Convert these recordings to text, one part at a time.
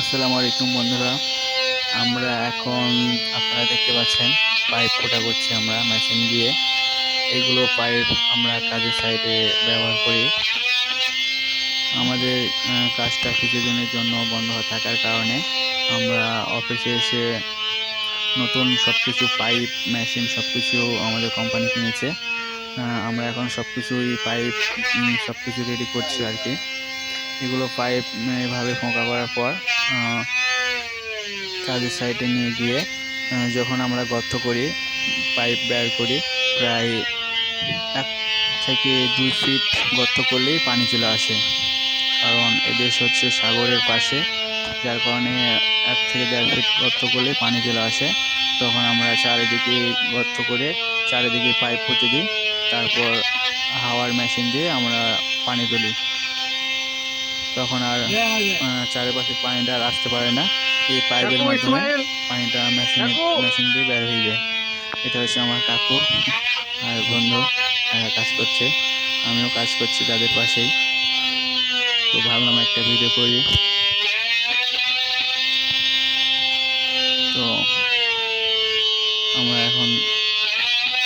আসসালামু আলাইকুম বন্ধুরা। আমরা এখন আপনারা দেখতে পাচ্ছেন পাইপ ফোটা করছি আমরা মেশিন দিয়ে। এগুলো পাইপ আমরা কাজের সাইডে ব্যবহার করি। আমাদের কাজটা কিছুদিনের জন্য বন্ধ থাকার কারণে আমরা অফিসে এসে নতুন সব কিছু পাইপ, মেশিন সব কিছু আমাদের কোম্পানি কিনেছে। আমরা এখন সব কিছুই পাইপ সব কিছু রেডি করছি আর কি। এগুলো পাইপ এভাবে ফোঁকা করার পর কাজের সাইডে নিয়ে গিয়ে যখন আমরা গর্ত করি পাইপ বের করি, প্রায় এক থেকে দুই ফিট গর্ত করলেই পানি চলে আসে। কারণ এদেশ হচ্ছে সাগরের পাশে, যার কারণে এক থেকে দেড় ফিট গর্ত করলে পানি চলে আসে। তখন আমরা চারিদিকে গর্ত করে চারিদিকে পাইপ পুঁতে দিই, তারপর হাওয়ার মেশিন দিয়ে আমরা পানি তুলি। তখন আর চারিপাশে পানিটা আর আসতে পারে না। এই পাইপের মাধ্যমে পানিটা মেশিন মেশিন দিয়ে বের হয়ে যায়। এটা হচ্ছে আমার কাকু আর বন্ধু কাজ করছে। আমিও কাজ করছি তাদের পাশেই। তো ভাবলাম একটা ভিডিও করি। তো আমরা এখন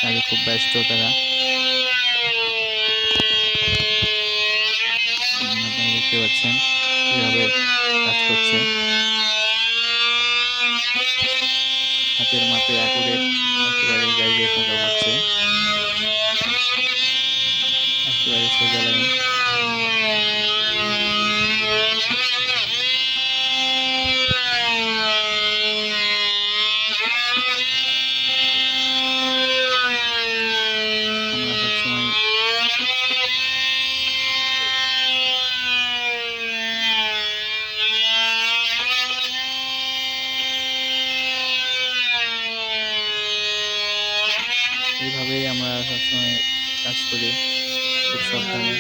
তাদের খুব ব্যস্ত তারা। দেখতে পাচ্ছেন কীভাবে কাজ করছে। হাতের মাপে অ্যাকুরেট একেবারে জায়গায় ফোঁকা পড়ছে। একেবারে সোজা লাইন। এইভাবেই আমরা সবসময় কাজ করি খুব সাবধানে।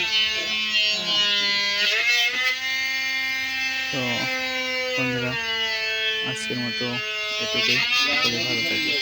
তো বন্ধুরা আজকের মতো এটুকুই। ভালো থাকবে